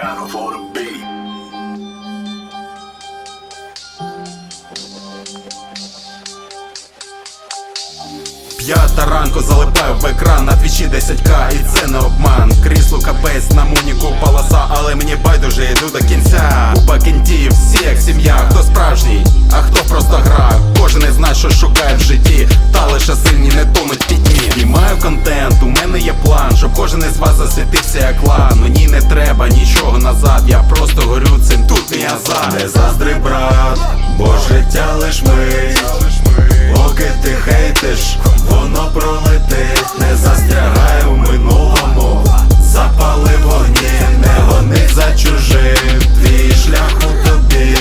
battle for the beat. П'ята ранку залипаю в екран на твічі 10к І це не обман. Кріслу капець на моніку полоса, але мені байдуже йду до кінця. У бакентів всі як сім'я, хто справжній, а хто просто гра. Кожен із нас що шукає в житті, та лише сильні не тонуть в пітьмі І маю контент, у мене є план, щоб кожен із вас засвітився як клан Мені не треба назад, я просто горю цим, тут мій азарт. Не заздри, брат, бо життя лиш мить Поки ти хейтиш, воно пролетить, не застрягай у минулому, запали вогні, не гони за чужим, твій шлях у тобі.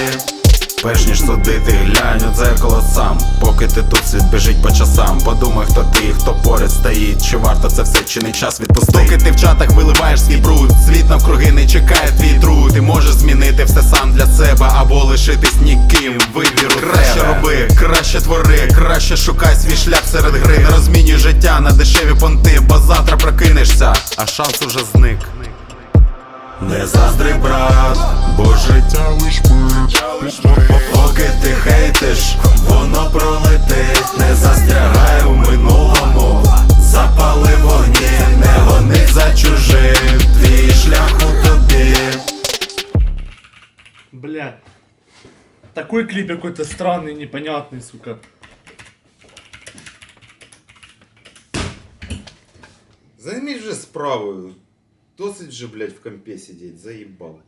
Перш ніж судити, глянь у дзеркало сам, поки ти тут світ біжить по часам. Подумай, хто ти, хто поряд стоїть, чи варто це все, чи не час відпустити. Поки ти в чатах виливаєш свій бруд, навкруги не чекає твій труд. Ти можеш змінити все сам для себе або лишитись ніким. Вибір краще роби, краще твори, краще шукай свій шлях серед гри. Не розмінюй життя на дешеві понти, бо завтра прокинешся, а шанс уже зник. Не заздри, брат, бо життя лиш Поки ти хейтиш, Бля. Такой клип какой-то странный, непонятный, сука. Займись вже справою. Досить же, блядь, в компе сидеть, заїбав.